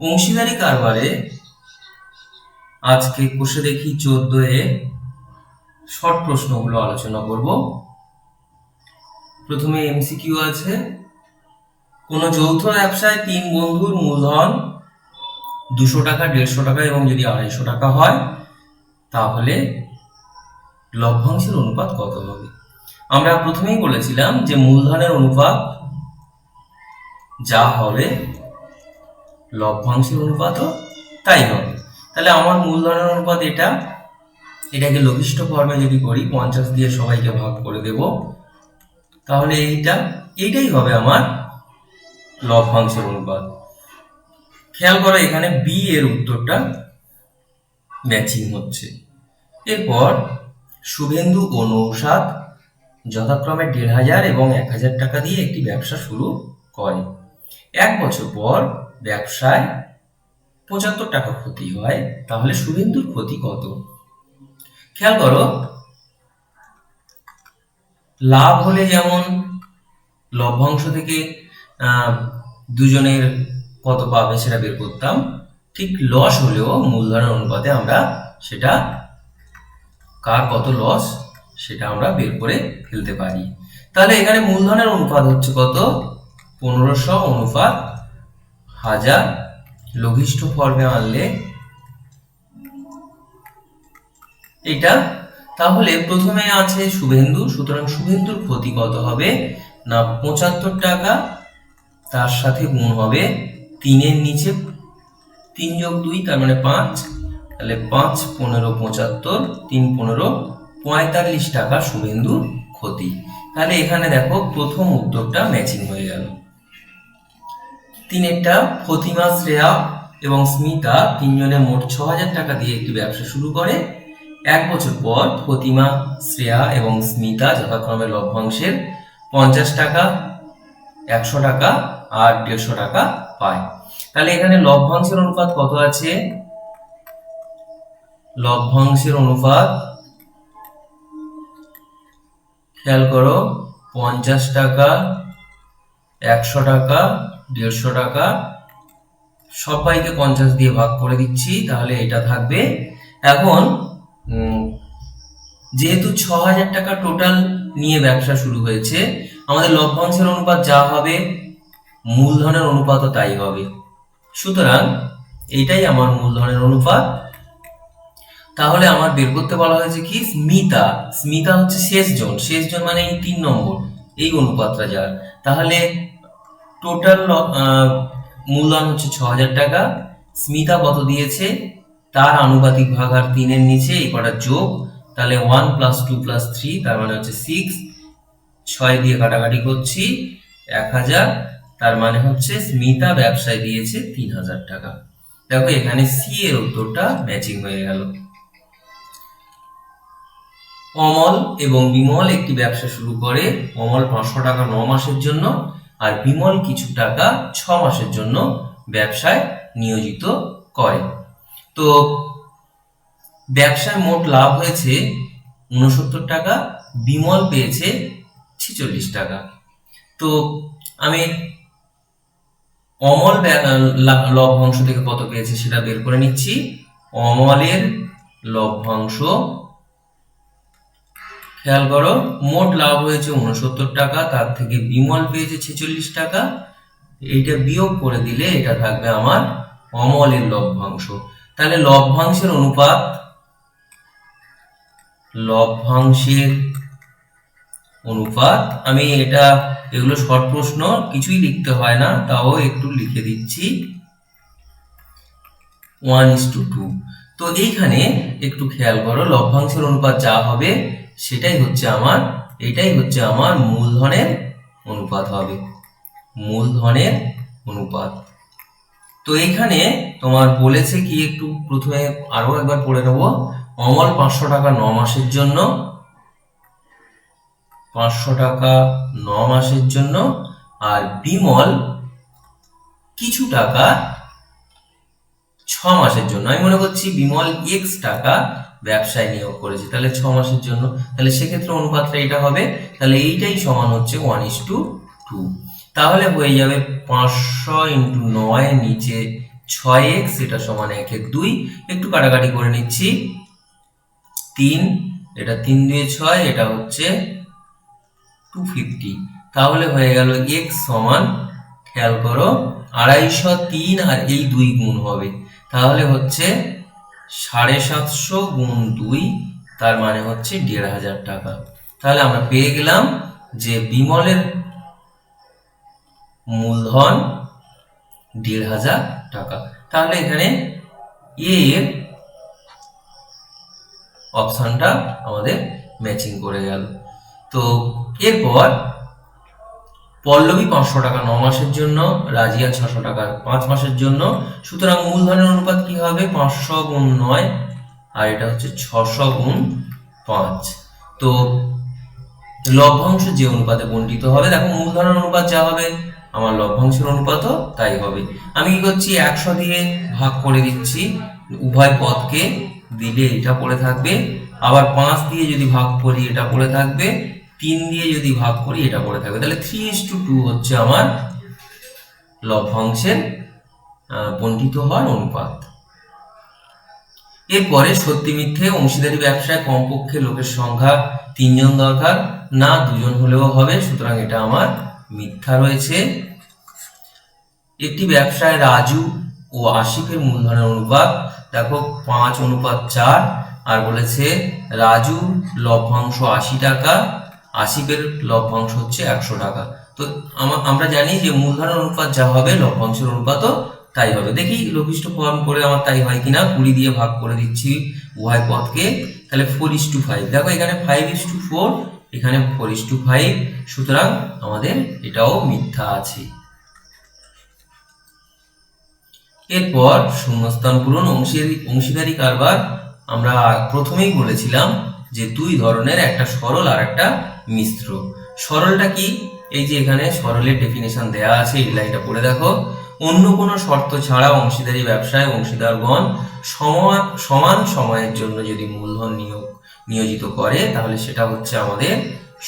অংশীদারি কারবারে আজকে কোষে দেখি চোদ্দ এ শর্ট প্রশ্নগুলো আলোচনা করব। প্রথমে এমসিকিউ আছে। কোন যৌথ ব্যবসায় তিন বন্ধুর মূলধন দুশো টাকা, দেড়শো টাকা এবং যদি আড়াইশো টাকা হয়, তাহলে লভ্যাংশের অনুপাত কত হবে? আমরা প্রথমেই বলেছিলাম যে মূলধনের অনুপাত যা হবে লভ্যাংশের অনুপাতও তাই হবে। তাহলে আমার মূলধনের অনুপাত এটা। এটাকে লঘিষ্ঠ ফর্মে যদি করি, পঞ্চাশ দিয়ে সবাইকে ভাগ করে দেব। তাহলে এইটা, এইটাই হবে আমার লভ্যাংশের অনুপাত। খেয়াল করো, এখানে বি এর উত্তরটা ম্যাচিং হচ্ছে। এরপর শুভেন্দু ও নৌসাদ যথাক্রমে দেড় হাজার এবং এক হাজার টাকা দিয়ে একটি ব্যবসা শুরু করে। এক বছর পর ব্যবসায় পঁচাত্তর টাকা ক্ষতি হয়, তাহলে শুভেন্দুর ক্ষতি কত? খেয়াল করো, লাভ হলে যেমন লভ্যাংশ থেকে দুজনের কত পাবে সেটা বের করতাম, ঠিক লস হলেও মূলধনের অনুপাতে আমরা সেটা, কার কত লস সেটা আমরা বের করে ফেলতে পারি। তাহলে এখানে মূলধনের অনুপাত হচ্ছে কত? পনেরোশো অনুপাত হাজার লঘিষ্ঠ ফর্মে আনলে এটা। তাহলে প্রথমে আছে শুভেন্দু, সুতরাং শুভেন্দুর ক্ষতি কত হবে? না, পঁচাত্তর টাকা, তার সাথে গুণ হবে তিনের নিচে তিন যোগ দুই, তার মানে পাঁচ। তাহলে পাঁচ পনেরো পঁচাত্তর, তিন পনেরো পঁয়তাল্লিশ টাকা শুভেন্দুর ক্ষতি। তাহলে এখানে দেখো প্রথম উত্তরটা ম্যাচিং হয়ে গেল। তিনেরটা ফতিমা শ্রেয়া এবং স্মিতা তিনজনে মোট ছ হাজার টাকা দিয়ে একটি ব্যবসা শুরু করে। এক বছর পর ফতিমা শ্রেয়া এবং স্মিতা যথাক্রমে লভ্যাংশের পঞ্চাশ টাকা, একশো টাকা আর দেড়শো টাকা পায়। তাহলে এখানে লভ্যাংশের অনুপাত কত আছে? লভ্যাংশের অনুপাত খেয়াল করো, পঞ্চাশ টাকা, একশো টাকা দেড়শো টাকা। সবাইকে পঞ্চাশ দিয়ে ভাগ করে দিচ্ছি, তাহলে এটা থাকবে। এখন যেহেতু ছ হাজার টাকা টোটাল নিয়ে ব্যবসা শুরু হয়েছে, আমাদের লভ্যাংশের অনুপাত যা হবে, মূলধনের অনুপাতও তাই হবে। সুতরাং, এটাই আমার মূলধনের অনুপাত। তাহলে আমার বের করতে বলা হয়েছে কি? স্মিতা। স্মিতা হচ্ছে শেষ জন শেষ জন মানে এই তিন নম্বর। এই অনুপাতটা যার। তাহলে টোটাল মূলধন হচ্ছে ছ হাজার টাকা। স্মিতা কত দিয়েছে? তার আনুপাতিক ভাগ আর তিনের নিচে, এই কটা যোগ, তাহলে one plus two plus three তার মানে হচ্ছে সিক্স ছয় দিয়ে কাটাকাটি করছি, এক হাজার। তার মানে হচ্ছে স্মিতা ব্যবসায় দিয়েছে তিন হাজার টাকা। দেখো, এখানে সি এর উত্তরটা ম্যাচিং হয়ে গেল। অমল এবং বিমল একটি ব্যবসা শুরু করে। অমল পাঁচশো টাকা ন মাসের জন্য। আর বিমল কিছু টাকা ছ মাসের জন্য ব্যবসায় নিয়োজিত করে। তো ব্যবসায় মোট লাভ হয়েছে উনসত্তর টাকা, বিমল পেয়েছে ছেচল্লিশ টাকা। তো আমি অমল লভ্যাংশ থেকে কত পেয়েছে সেটা বের করে নিচ্ছি। অমলের লভ্যাংশ খেয়াল করো, মোট লাভ হয়েছে উনসত্তর টাকা, তার থেকে বিমল পেয়েছে ছেচল্লিশ টাকা। এইটা বিয়োগ করে দিলে এটা থাকবে আমার অমলের লভ্যাংশ। তাহলে লভ্যাংশের অনুপাত লভ্যাংশের অনুপাত, আমি এটা, এগুলো শর্ট প্রশ্ন, কিছুই লিখতে হয় না, তাও একটু লিখে দিচ্ছি। One is to two. তো এইখানে একটু খেয়াল করো, লভ্যাংশের অনুপাত যা হবে সেটাই হচ্ছে আমার, এটাই হচ্ছে আমার মূলধনের অনুপাত হবে। মূলধনের অনুপাত। তো এইখানে তোমার বলেছে কি একটু প্রথমে আরও একবার পড়ে নেব। অমল পাঁচশো টাকা ন মাসের জন্য। পাঁচশো টাকা ন মাসের জন্য। আর বিমল কিছু টাকা ছ মাসের জন্য। আমি মনে করছি বিমল এক্স টাকা ব্যবসায় নিয়োগ করেছে। তাহলে ছ মাসের জন্য। তাহলে সেক্ষেত্রে অনুপাতটা এটা হবে। তাহলে এইটাই সমান হচ্ছে ওয়ান ইস টু টু তাহলে হয়ে যাবে পাঁচশো ইন্টু নয় নিচে ছয় এক্স, এটা সমান একের দুই। একটু কাটাকাটি করে নিচ্ছি। তিন, এটা তিন দুয়ে ছয়, এটা হচ্ছে টু ফিফটি তাহলে হয়ে গেল এক্স সমান, খেয়াল করো, আড়াইশো তিন আর এই দুই গুণ হবে। তাহলে হচ্ছে সাড়ে সাতশো গুণ দুই, তার মানে হচ্ছে দেড় হাজার টাকা। তাহলে আমরা পেয়ে গেলাম যে বিমলের মূলধন দেড় হাজার টাকা। তাহলে এখানে এর অপশনটা আমাদের ম্যাচিং করে গেল। তো এরপর পল্লবী পাঁচশো টাকা ন মাসের জন্য, রাজিয়া ছশো টাকা পাঁচ মাসের জন্য। সুতরাং মূলধনের অনুপাত কি হবে? পাঁচশো গুণ নয়, আর এটা হচ্ছে ছশো গুণ পাঁচ। তো লভ্যাংশ যে অনুপাতে বন্টিত হবে, দেখো মূলধনের অনুপাত যা হবে, আমার লভ্যাংশের অনুপাতও তাই হবে। আমি কি করছি? একশো দিয়ে ভাগ করে দিচ্ছি, উভয় পদকে দিলে এটা পড়ে থাকবে। আবার পাঁচ দিয়ে যদি ভাগ করি, এটা পড়ে থাকবে। তিন দিয়ে যদি ভাগ করি, এটা পড়ে থাকবে। তাহলে থ্রি ইস টু টু হচ্ছে আমার লভ্যাংশের বন্টিত হওয়ার অনুপাত। এরপরে সত্যি মিথ্যে অংশীদারি ব্যবসায় কমপক্ষে লোকের সংখ্যা তিনজন দরকার, না দুজন হলেও হবে, সুতরাং এটা আমার মিথ্যা রয়েছে। একটি ব্যবসায় রাজু ও আশিফের মূলধনের অনুপাত, দেখো পাঁচ অনুপাত চার, আর বলেছে রাজু লভ্যাংশ আশি টাকা আশিফের লভ্যাংশ হচ্ছে একশো টাকা। তো আমরা জানি যে মূলধনের অনুপাত যা হবে লভ্যাংশের অনুপাতও তাই হবে। দেখি লঘিষ্ঠ ফর্ম করে আমার তাই হয় কিনা। কুড়ি দিয়ে ভাগ করে দিচ্ছি উভয় পথকে তাহলে ফোর ইস টু ফাইভ দেখো এখানে ফাইভ ইস টু ফোর এখানে ফোর ইস টু ফাইভ সুতরাং আমাদের এটাও মিথ্যা আছে। এরপর শূন্যস্থান পূরণ অংশীদারি কারবার। আমরা প্রথমেই বলেছিলাম যে দুই ধরনের, একটা সরল আর একটা মিশ্র। সরলটা কি? এই যে এখানে সরলের ডেফিনেশন দেয়া আছে, এই লাইনটা পড়ে দেখো। অন্য কোনো শর্ত ছাড়া অংশীদারি ব্যবসায় অংশীদারগণ সমান সময়ের জন্য যদি মূলধন নিয়োগ নিয়োজিত করে, তাহলে সেটা হচ্ছে আমাদের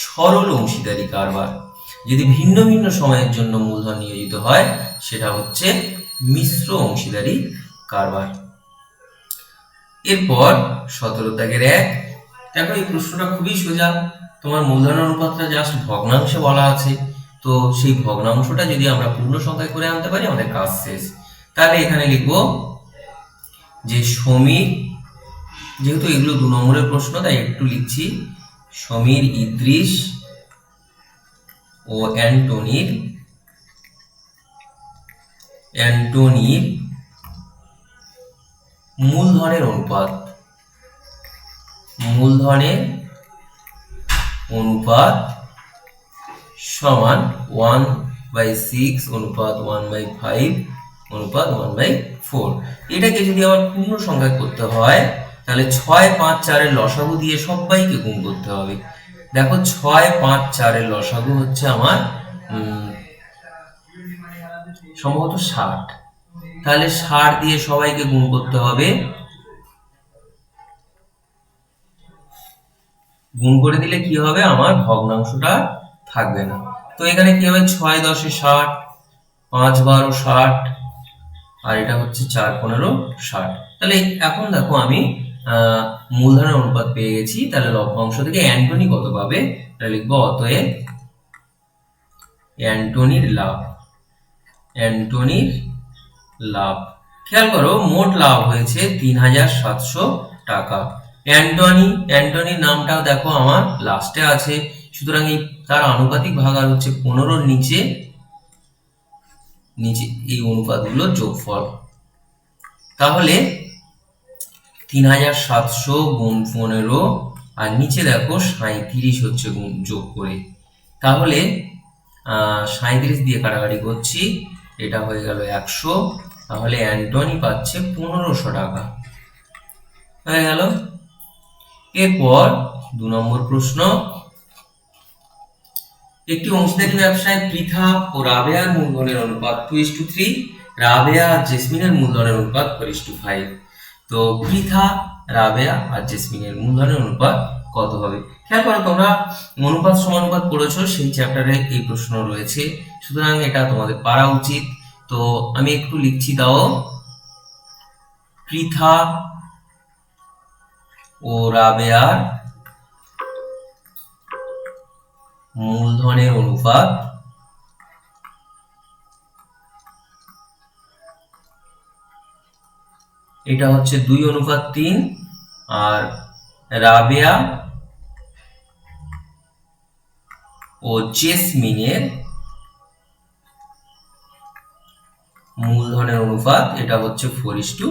সরল অংশীদারি কারবার। যদি ভিন্ন ভিন্ন সময়ের জন্য মূলধন নিয়োজিত হয়, সেটা হচ্ছে মিশ্র অংশীদারি কারবার। এরপর সতেরো দাগের এক। দেখো এই প্রশ্নটা খুবই সোজা। তোমার মূলধন অনুপাতটা জাস্ট ভগ্নাংশে বলা আছে। তো সেই ভগ্নাংশটা যদি আমরা পূর্ণ সংখ্যায় করে আনতে পারি, আমাদের কাজ শেষ। তাহলে এখানে লিখব যে সমীর, যেহেতু এগুলো দু নম্বরের প্রশ্ন, তাই একটু লিখছি। সমীর ইদ্রিস ও অ্যান্টনির অ্যান্টনির মূলধনের অনুপাত। মূলধনের অনুপাত সমান ওয়ান বাই সিক্স অনুপাত ওয়ান বাই ফাইভ অনুপাত ওয়ান বাই ফোর এটাকে যদি আমার পূর্ণ সংখ্যায় করতে হয়, তাহলে ছয় পাঁচ চারের লসাগু দিয়ে সবাইকে গুণ করতে হবে। দেখো ছয় পাঁচ চারের লসাগু হচ্ছে আমার সম্ভবত ষাট। তাহলে ষাট দিয়ে সবাইকে গুণ করতে হবে গুণ করে দিলে কি হবে? আমার ভগ্নাংশটা থাকবে না। তো এখানে কি হবে? ছয় দশে ষাট, পাঁচ বারো ষাট, আর এটা হচ্ছে চার পনেরো ষাট। তাহলে এখন দেখো আমি মূলধনের অনুপাত পেয়ে গেছি। তাহলে লভ্যাংশ থেকে অ্যান্টনি কত পাবে? তাহলে লিখব অতএব অ্যান্টনির লাভ। অ্যান্টনির লাভ। খেয়াল করো, মোট লাভ হয়েছে তিন হাজার সাতশো টাকা। অ্যান্টনি, অ্যান্টনির নামটাও দেখো আমার লাস্টে আছে। সুতরাং এই তার আনুপাতিক ভাগার হচ্ছে পনেরোর নিচে নিচে এই অনুপাতগুলোর যোগফল। তাহলে তিন হাজার সাতশো গুণ পনেরো, আর নিচে দেখো সাঁইত্রিশ হচ্ছে গুণ যোগ করে। তাহলে সাঁইত্রিশ দিয়ে কাটাকাটি করছি, এটা হয়ে গেল একশো। তাহলে অ্যান্টনি পাচ্ছে পনেরোশো টাকা। হয়ে গেল? এরপর দু নম্বর প্রশ্ন, একটি অংশীদারি ব্যবসায় পৃথা ও রাবেয়ার মূলধনের অনুপাত two is to three Rabeya আর জেসমিনের মূলধনের অনুপাত ফোর ইস টু ফাইভ তো পৃথা, রাবেয়া আর জেসমিনের মূলধনের অনুপাত কত হবে? খেয়াল করো তোমরা, অনুপাত সমানুপাত পড়েছো, সেই চ্যাপ্টারে এই প্রশ্ন রয়েছে। সুতরাং এটা তোমাদের পারা উচিত। তো আমি একটু লিখছি, দাও। পৃথা ও রাবেয়ার মূলধনের অনুপাত এটা হচ্ছে দুই অনুপাত তিন, আর রাবেয়া ও জেসমিনের মূলধনের অনুপাত, এটা হচ্ছে four is to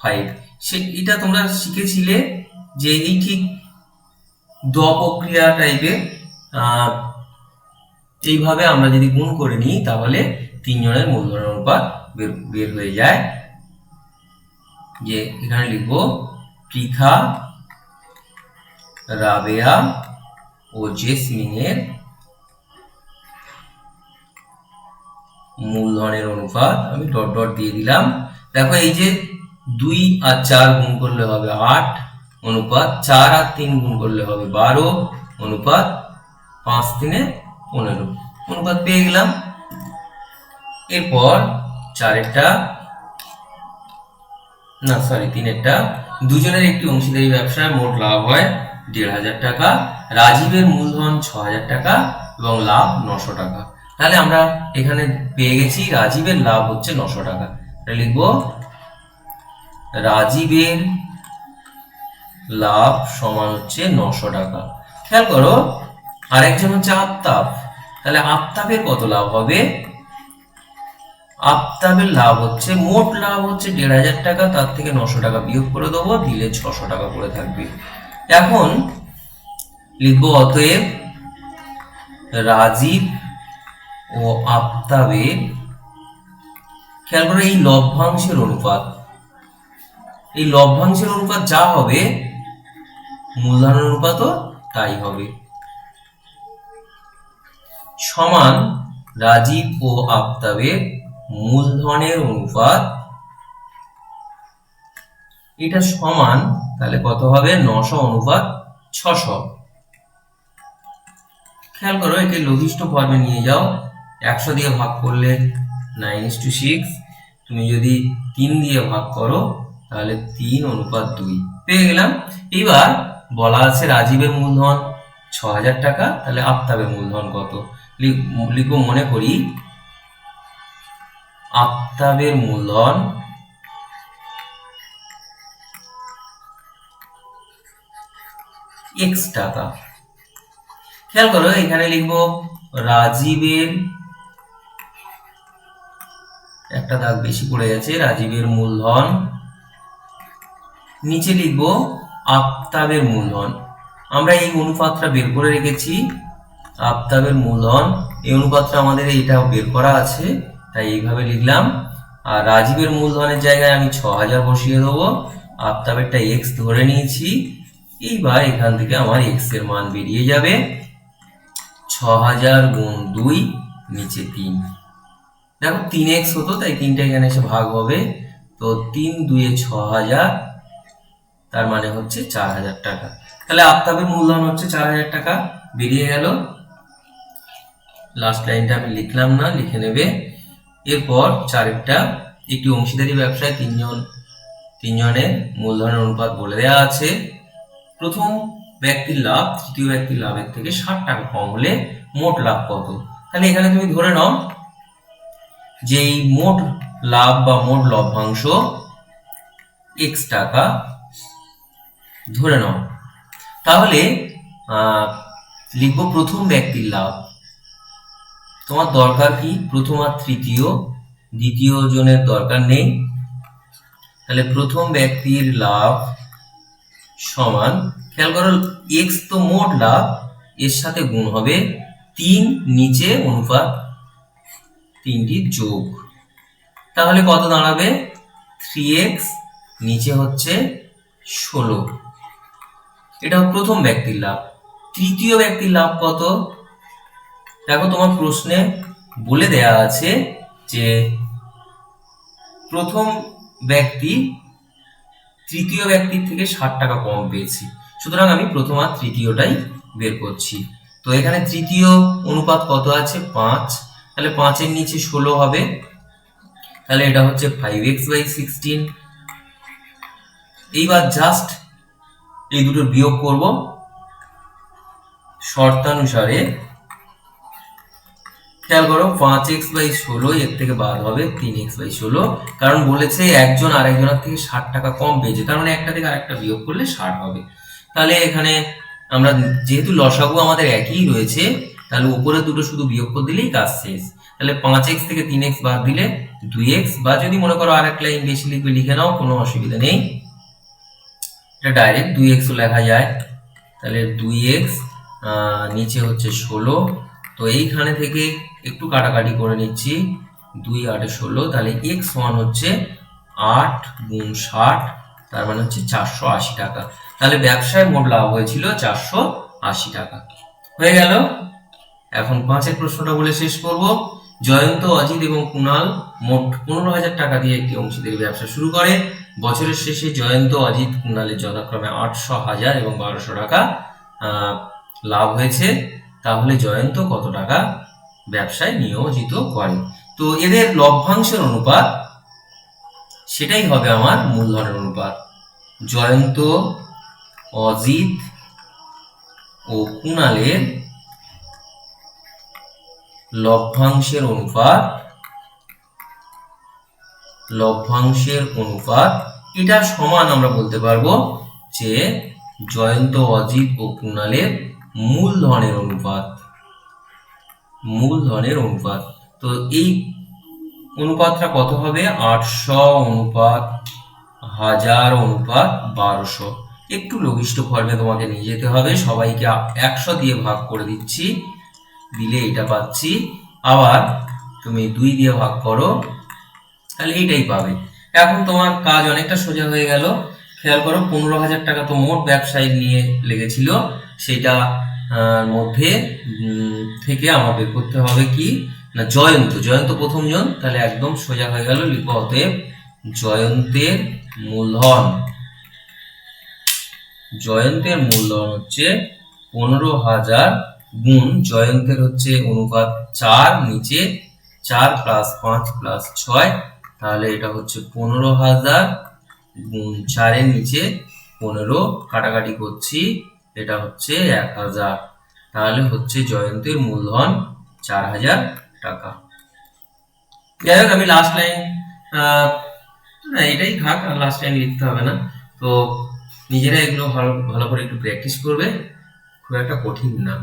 five say, এটা তোমরা শিখেছিলে যে এই ঠিক দ প্রক্রিয়া টাইপের এইভাবে আমরা যদি গুণ করে নিই, তাহলে তিনজনের মূলধনের অনুপাত বের বের হয়ে যায়। যে এখানে লিখব, পৃথা রাবেয়া ও জেসমিনের মূলধনের অনুপাত, আমি ডট ডট দিয়ে দিলাম। দেখো এই যে দুই আর চার গুণ করলে হবে আট। অনুপাত চার আর তিন গুণ করলে হবে বারো, অনুপাত পাঁচ তিনে পনেরো। অনুপাত পেয়ে গেলাম। এরপর চারেরটা, না সরি তিনেরটা। দুজনের একটি অংশীদারি ব্যবসায় মোট লাভ হয় দেড় হাজার টাকা, রাজীবের মূলধন ছ হাজার টাকা এবং লাভ নশো টাকা। তাহলে আমরা এখানে পেয়ে গেছি, রাজীবের লাভ হচ্ছে নশো টাকা। লিখব, রাজীবের লাভ সমান হচ্ছে নশো টাকা। খেয়াল করো, আরেকজন হচ্ছে আফতাব। তাহলে আফতাবের কত লাভ হবে? আফতাবের লাভ হচ্ছে, মোট লাভ হচ্ছে দেড় হাজার টাকা, তার থেকে নশো টাকা বিয়োগ করে দেবো, দিলে ছশো টাকা করে থাকবে। এখন লিখব অতএব রাজীব ও আফতাবের খেয়াল করো এই লভ্যাংশের অনুপাত। এই লভ্যাংশের অনুপাত যা হবে মূলধনের অনুপাতও তাই হবে। সমান রাজীব ও আফতাবের মূলধনের অনুপাত। এটা সমান, তাহলে কত হবে? নশো অনুপাত ছশো। খেয়াল করো, একে লঘিষ্ঠ ফর্মে নিয়ে যাও। একশো দিয়ে ভাগ করলে নাইন টু সিক্স তুমি যদি তিন দিয়ে ভাগ করো, তাহলে তিন অনুপাত দুই। পেয়ে গেলাম। এবার বলা আছে রাজীবের মূলধন ছ হাজার টাকা, তাহলে আফতাবের মূলধন কত? লিখ- লিখব মনে করি। আফতাবের মূলধন এক্স টাকা। খেয়াল করো, এখানে লিখব রাজীবের, একটা দাগ বেশি পড়ে গেছে, রাজীবের মূলধন। নিচে লিখব আফতাবের মূলধন। আমরা এই অনুপাতটা বের করে রেখেছি। আফতাবের মূলধন। এই অনুপাতটা আমাদের এটা বের করা আছে, তাই এইভাবে লিখলাম। আর রাজীবের মূলধনের জায়গায় আমি ছ হাজার বসিয়ে দেবো। আফতাবেরটা এক্স ধরে নিয়েছি। এইবার এখান থেকে আমার এক্সের মান বেরিয়ে যাবে। ছ হাজার গুণ দুই, নিচে তিন। দেখো তিন এক্স হতো, তাই তিনটা এখানে এসে ভাগ হবে। তো তিন দুয়ে ছ হাজার তার মানে হচ্ছে চার হাজার টাকা। তাহলে আফতাবের মূলধন হচ্ছে চার হাজার টাকা। বেরিয়ে গেল। লাস্ট লাইনটা আমি লিখলাম না, লিখে নেবে। এরপর চারেরটা একটি অংশীদারি ব্যবসায় তিনজন, তিনজনের মূলধনের অনুপাত বলে দেওয়া আছে। প্রথম ব্যক্তির লাভ, তৃতীয় ব্যক্তির লাভের থেকে ষাট টাকা কম হলে মোট লাভ কত? তাহলে এখানে তুমি ধরে নাও যে এই মোট লাভ বা মোট লভ্যাংশ এক্স টাকা ধরে নাও। তাহলে লিখব প্রথম ব্যক্তির লাভ। তোমার দরকার কি? প্রথম আর তৃতীয়। দ্বিতীয় জনের দরকার নেই। তাহলে প্রথম ব্যক্তির লাভ সমান, খেয়াল করো এক্স তো মোট লাভ, এর সাথে গুণ হবে তিন নিচে অনুপাত তিনটি যোগ। তাহলে কত দাঁড়াবে? থ্রি এক্স নিচে হচ্ছে ষোলো। এটা প্রথম ব্যক্তির লাভ। তৃতীয় ব্যক্তির লাভ কত? দেখো, তোমার প্রশ্নে বলে দেয়া আছে যে প্রথম ব্যক্তি তৃতীয় ব্যক্তির থেকে ষাট টাকা কম পেয়েছি। সুতরাং আমি প্রথম আর তৃতীয়টাই বের করছি। তো এখানে তৃতীয় অনুপাত কত আছে? পাঁচ। তাহলে পাঁচের নিচে ষোলো হবে। তাহলে এটা হচ্ছে ফাইভ এক্স বাই সিক্সটিন এইবার জাস্ট এই দুটো বিয়োগ করব শর্তানুসারে। খেয়াল করো, পাঁচ এক্স বাই ষোলো, এর থেকে বাদ হবে তিন এক্স বাই ষোলো। কারণ বলেছে একজন আরেকজনের থেকে ষাট টাকা কম পেয়েছে। তার মানে একটা থেকে আরেকটা বিয়োগ করলে ষাট হবে। তাহলে এখানে আমরা যেহেতু লসাগু আমাদের একই রয়েছে, তাহলে উপরে দুটো শুধু বিয়োগ করে দিলেই কাজ শেষ। তাহলে পাঁচ এক্স থেকে তিন এক্স বাদ দিলে দুই এক্স বা যদি মনে করো আর এক লাইন বেশি লিখবে, লিখে নাও, কোনো অসুবিধা নেই। এটা ডাইরেক্ট দুই এক্সও লেখা যায়। তাহলে দুই এক্স নিচে হচ্ছে ষোলো। তো এইখানে থেকে একটু কাটাকাটি করে নিচ্ছি। দুই আটে ষোলো, তাহলে এক্স ওয়ান হচ্ছে আট গুণ ষাট, তার মানে হচ্ছে চারশো আশি টাকা। তাহলে ব্যবসায় মোট লাভ হয়েছিল চারশো আশি টাকা। হয়ে গেল? এখন পাঁচের প্রশ্নটা বলে শেষ করব। জয়ন্ত, অজিত এবং কুণাল মোট পনেরো হাজার টাকা দিয়ে একটি অংশীদের ব্যবসা শুরু করে। বছরের শেষে জয়ন্ত অজিত কুণালের যথাক্রমে আটশো হাজার এবং বারোশো টাকা লাভ হয়েছে। তাহলে জয়ন্ত কত টাকা ব্যবসায় নিয়োজিত করে? তো এদের লভ্যাংশের অনুপাত, সেটাই হবে আমার মূলধনের অনুপাত। জয়ন্ত, অজিত ও কুণালের লভ্যাংশের অনুপাত লভ্যাংশের অনুপাত, এটা সমান আমরা বলতে পারব যে জয়ন্ত, অজিত ও কুণালের মূলধনের অনুপাত। মূলধনের অনুপাত। তো এই অনুপাতটা কত হবে? আটশো অনুপাত, হাজার অনুপাত, বারোশো। একটু লঘিষ্ঠ ফর্মে তোমাকে নিয়ে যেতে হবে। সবাইকে একশো দিয়ে ভাগ করে দিচ্ছি। দিলে এটা পাচ্ছি। আবার তুমি দুই দিয়ে ভাগ করো। তাহলে এইটাই পাবে। এখন তোমার কাজ অনেকটা সোজা হয়ে গেল। খেয়াল করো, পনেরো হাজার টাকা তো মোট ব্যবসায়ী নিয়ে লেগেছিল। সেটা মধ্যে থেকে বের করতে হবে কি? না, জয়ন্ত। জয়ন্ত প্রথম জন তাহলে একদম সোজা হয়ে গেল লিখো অতএব জয়ন্তের মূলধন। জয়ন্তের মূলধন হচ্ছে পনেরো হাজার গুণ। জয়ন্তের হচ্ছে অনুপাত চার, নিচে চার প্লাস পাঁচ প্লাস ছয়। তাহলে এটা হচ্ছে পনেরো হাজার গুণ চারের নিচে পনেরো কাটাকাটি করছি, এটা হচ্ছে এক হাজার। তাহলে হচ্ছে জয়ন্তীর মূলধন চার হাজার টাকা। যাই হোক, আমি লাস্ট লাইন না, এটাই থাক, আর লাস্ট লাইন লিখতে হবে না। তো নিজেরা এগুলো ভালো ভালো করে একটু প্র্যাকটিস করবে, খুব একটা কঠিন না।